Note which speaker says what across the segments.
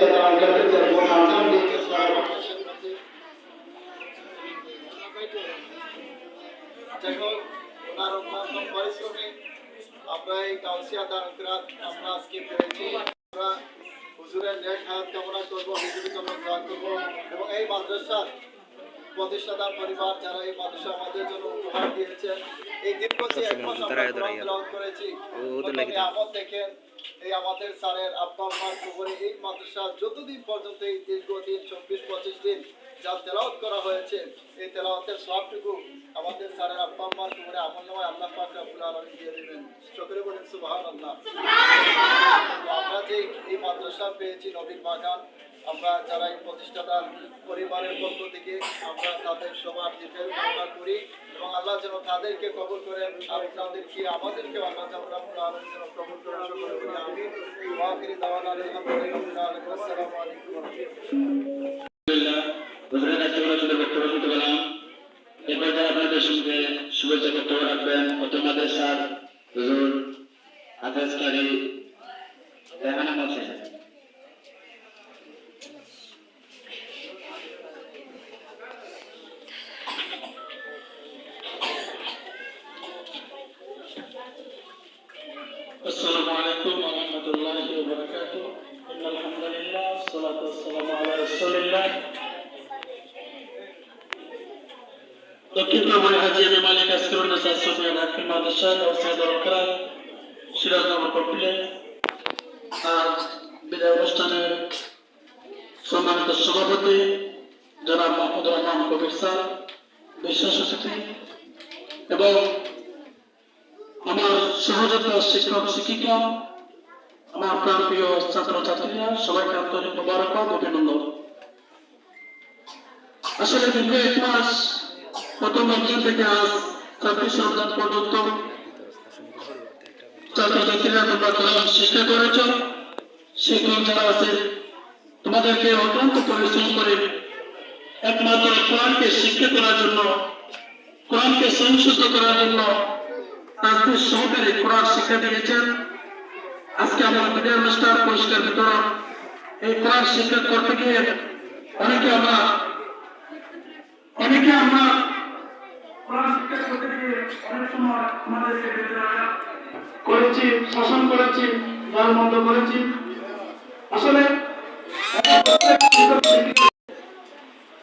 Speaker 1: আঙ্কেলকে এবং আঙ্কেলকে
Speaker 2: যাই হোক ওনার অত্যন্ত পরিশ্রমে আমরা এই কাউসিয়া দানকরাত আমরা আজকে পেয়েছি আমরা হুজুরের নেক হায়াত কামনা করব হুজুরের জন্য দোয়া করব এবং এই মাদ্রাসার প্রতিষ্ঠাতা পরিবার যারা এই মাদ্রাসা আমাদের জন্য উপহার দিয়েছেন এই এক মাস আমরা করেছি প্রথমে দেখেন এই আমাদের স্যারের আব্বা মার কবরে এই মাদ্রাসা যতদিন পর্যন্ত এই দীর্ঘদিন চব্বিশ পঁচিশ দিন যা তেলাওত করা হয়েছে এই তেলাওতের সবটুকু আমাদের স্যারের আব্বা আম্মার কবরে আমল নামায় আল্লাহ পাক রাব্বুল আলামিন দিয়ে দেবেন। সকলে বলেন সুবাহ আল্লাহ আমরা যে এই মাদ্রাসা পেয়েছি নবীন বাগান আমরা যারা এই প্রতিষ্ঠাতা পরিবারের পক্ষ থেকে আমরা তাদের সবার দিকে কামনা করি এবং আল্লাহ যেন তাদেরকে কবর করেন আর তাদেরকে আমাদেরকে আল্লাহ যেন কবর করেন। আমি আসসালামু আলাইকুম।
Speaker 3: عليكم ورحمة الله وبركاته إن الحمد لله والصلاة والسلام على رسول الله দক্ষিণ পূর্বের হাজি আমি মালিক আসকিরুল নাসার সোফিয়া দাখিল মাদ্রাসা ব্যবসায় দরকার সিরাজনগর কপিলে আর বিদায় অনুষ্ঠানের সম্মানিত সভাপতি জনাব মাহমুদ রহমান কবির স্যার বিশ্বাস সচিব এবং আমার সহযোগিত শিক্ষক শিক্ষিকা আমার প্রাণ প্রিয় ছাত্র ছাত্রীরা সবাইকে আন্তরিক মোবারক অভিনন্দন। আসলে দীর্ঘ এক মাস, প্রথম রমজান থেকে আজ ছাব্বিশ রমজান পর্যন্ত ছাত্রছাত্রীরা তোমরা কোরআন শিক্ষা করেছ। শিক্ষক যারা আছে তোমাদেরকে অত্যন্ত পরিশ্রম করে একমাত্র কোরআনকে শিক্ষা করার জন্য, কোরআনকে সংশুদ্ধ করার জন্য তাদের সহকারে কোরআন শিক্ষা দিয়েছেন। আজকে আমার বিদায় অনুষ্ঠান পরিষ্কার বিতরণ এই কোরআন শিক্ষা করতে গিয়ে অনেকে আমরা অনেকে আমরা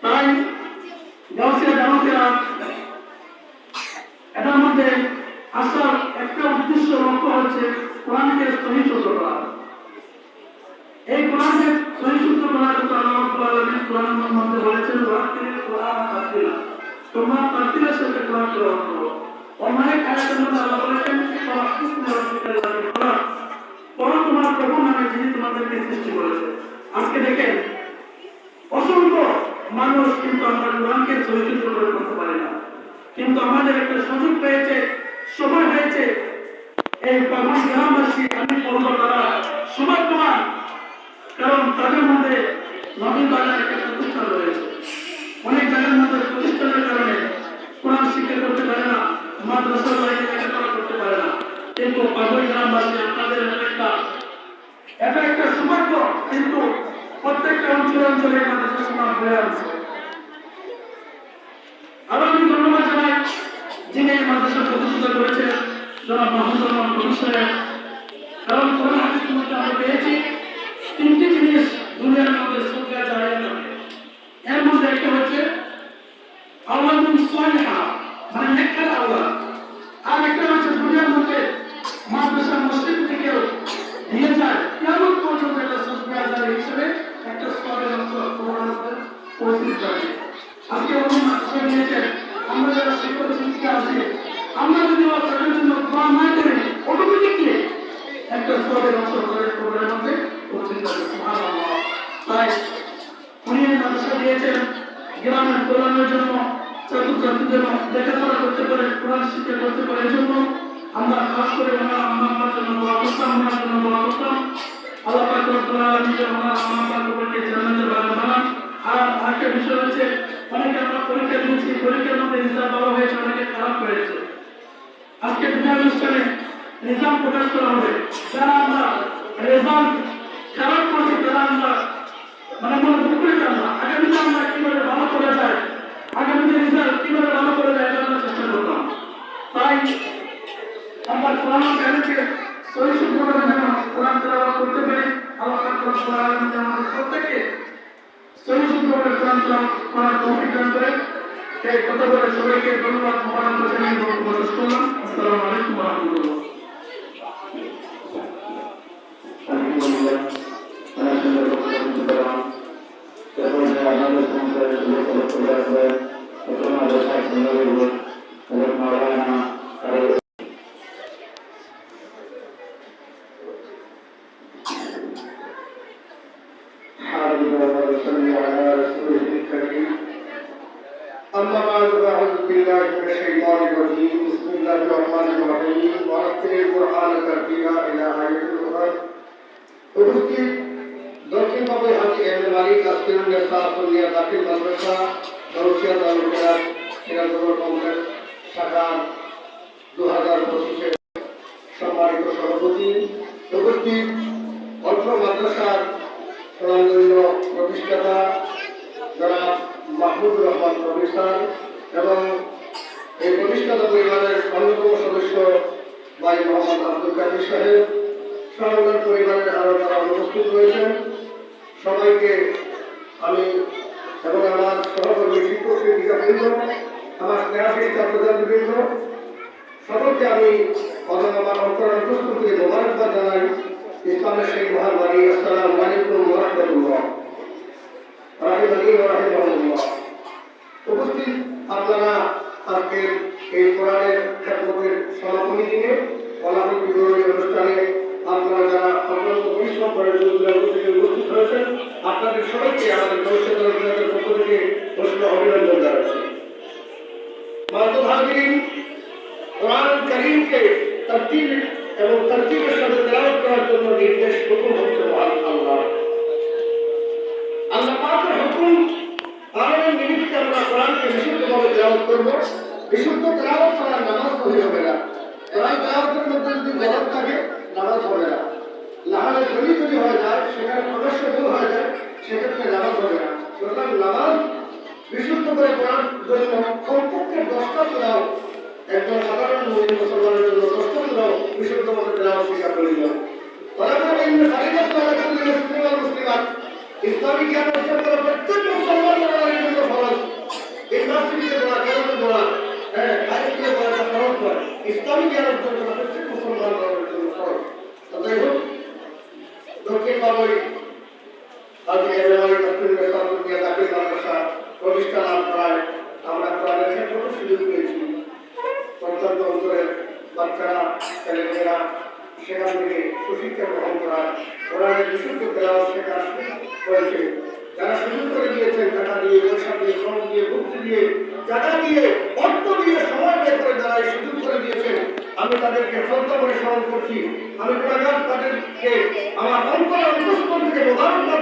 Speaker 3: তাই এটার মধ্যে আসার একটা উদ্দেশ্য লক্ষ্য হচ্ছে কোরআনকে তোমরা প্রভু নামে তোমাদেরকে সৃষ্টি করেছে আজকে দেখেন, অসংখ্য মানুষ কিন্তু আমরা কোরআনকে করতে পারি না। কিন্তু আমাদের একটা সুযোগ পেয়েছে, সময় হয়েছে এই গ্রামবাসী আমি তোমার, কারণ তাদের মধ্যে নবীন বাজার একটা প্রতিষ্ঠান রয়েছে। অনেক জায়গার মধ্যে প্রতিষ্ঠানের কারণে কোরআন শিক্ষা করতে পারে না, মাদ্রাসার বাইরে লেখাপড়া করতে পারে না। কিন্তু বাবুই গ্রামবাসী আপনাদের একটা এটা একটা সৌভাগ্য, কিন্তু প্রত্যেকটা অঞ্চলে অঞ্চলে মাদ্রাসা সমাজ হয়ে আছে। আরও আমি ধন্যবাদ জানাই যিনি মাদ্রাসা প্রতিষ্ঠা করেছেন। মাহমুদ রহমান কবির কারণ কোরআন শিক্ষা করতে পারে জন্য আমরা খাস করে ওনার আম্মা আব্বার জন্য দোয়া করতাম ওনার জন্য দোয়া করতাম। আল্লাহ পাক রব্বুল আলামিন ওনার আম্মা আব্বার উপরকে জান্নাতের বাগান বানান আর আরেকটা বিষয় হচ্ছে, অনেকে আমরা পরীক্ষা দিয়েছি, পরীক্ষার মধ্যে রেজাল্ট ভালো হয়েছে, অনেকে খারাপ হয়েছে। আজকে বিদায় অনুষ্ঠানে রেজাল্ট প্রকাশ করা হবে। যারা আমরা রেজাল্ট খারাপ করছি, তারা আমরা মানে মনে দুঃখ আগামীতে আমরা কীভাবে ভালো করা যায়, আগামীতে রেজাল্ট কীভাবে ভালো করা যায় এটা আমরা চেষ্টা করতাম তাই আমরা কোরআন জ্ঞানকে সহি শুদ্ধভাবে যেন কোরআন তেলাওয়াত করতে পারি আল্লাহ পাক রব্বুল আলামিন যেন আমাদের প্রত্যেককে সহি শুদ্ধভাবে কোরআন তেলাওয়াত করার তৌফিক দান করেন এই কথা বলে সবাইকে ধন্যবাদ মহারাজ জানিয়ে বক্তব্য শেষ করলাম আসসালামু আলাইকুম ওয়া রাহমাতুল্লাহ
Speaker 4: আলহামদুলিল্লাহ অনেক সুন্দর বক্তব্য শুনতে পেলাম এরপর যে আপনাদের সঙ্গে সুযোগ করে চলে আসবে প্রথম আমাদের সাথে সুন্দর হইব এবং মাওলানা তাদের
Speaker 5: حمد وصلي على رسوله الكريم أما بعد فأعوذ بالله من الشيطان الرجيم بسم الله الرحمن الرحيم ورتل القرآن ترتيلا إلى آية الأخرى উপস্থিত দক্ষিণ বাবুই হাজি এম এ মালিক আসকিরুল নেসা সলিয়া দাখিল মাদ্রাসা দরসিয়া তালুকেরা সিরাজগর কংগ্রেস শাখা দু হাজার পঁচিশের সম্মানিত সভাপতি উপস্থিত অল্প মাদ্রাসার প্রতিষ্ঠাতা যারা মাহমুদ রহমান প্রফেসর এবং এই প্রতিষ্ঠাতা পরিবারের অন্যতম সদস্য ভাই মোহাম্মদ আব্দুল কাদির সাহেব সরকার পরিবারের আরও যারা উপস্থিত রয়েছেন, সবাইকে আমি এবং আমার সহকর্মী শিক্ষক শিক্ষিকাবৃন্দ আমার স্নেহাশীল ছাত্রছাত্রীবৃন্দ, সকলকে আমি প্রথম আমার অন্তরান্তস্থ থেকে মোবারকবাদ জানাই। ইসলামের সেই মহামারী আসসালামু আলাইকুম রহমতুল্লাহ। রাহিমানি রহিমাল্লাহ উপস্থিত আপনারা আজকে এই কোরআনের খেদমতের সমাপনী দিনে ফলাফল বিবরণী অনুষ্ঠানে আপনারা যারা অত্যন্ত পরিশ্রম করে উপস্থিত হয়েছেন, আপনাদের সবাইকে আমাদের ভবিষ্যতের পক্ষ থেকে প্রশ্ন অভিনন্দন জানাচ্ছি। মানব হাজিরিন কোরআন করিমকে তরতিব এবং তরতিবের সাথে তেলাওয়াত করার জন্য নির্দেশ হুকুম হচ্ছে আল্লাহ আল্লাহ পাকের হুকুম পালনের নিমিত্তে আমরা কোরআনকে বিশুদ্ধভাবে তেলাওয়াত করব। বিশুদ্ধ তেলাওয়াত নামাজ সহি হবে না। কোরআন মধ্যে যদি গজব থাকে, নামাজ হবে না। নাহলে যদি হয়ে যায়, সেখানে ভুল হয়ে যায়, সেক্ষেত্রে নামাজ হবে না। সুতরাং নামাজ বিশুদ্ধ করে করার জন্য কমপক্ষে দশটা তেলাও একজন সাধারণ মুসলিম মুসলমানের জন্য দশটা বিশুদ্ধ মতো তেলাও স্বীকার করিল। ইসলামী জ্ঞান অর্জন করা প্রত্যেক মুসলমানের জন্য ফরজ। হ্যাঁ হাই জ্ঞান প্রত্যেক মুসলমানের জন্য ফরজ। তো যাই হোক, দক্ষিণ বাবুই আজকে আমরা কোরআনের সুযোগ পেয়েছি। প্রত্যন্ত অঞ্চলের বাচ্চারা ছেলেমেয়েরা সেখান থেকে সুশিক্ষা গ্রহণ করা কোরআনের বিশুদ্ধ তেলাওয়াত শেখার হয়েছে যারা সুযোগ করে দিয়েছেন টাকা দিয়ে পয়সা দিয়ে, শ্রম দিয়ে, বুদ্ধি দিয়ে জায়গা দিয়ে, অর্থ দিয়ে সময় বের করে যারা এই সুযোগ করে দিয়েছেন আমি তাদেরকে শ্রদ্ধা করে স্মরণ করছি। আমি তাদেরকে, আমার অন্তর অন্তঃস্থল থেকে মোবারকবাদ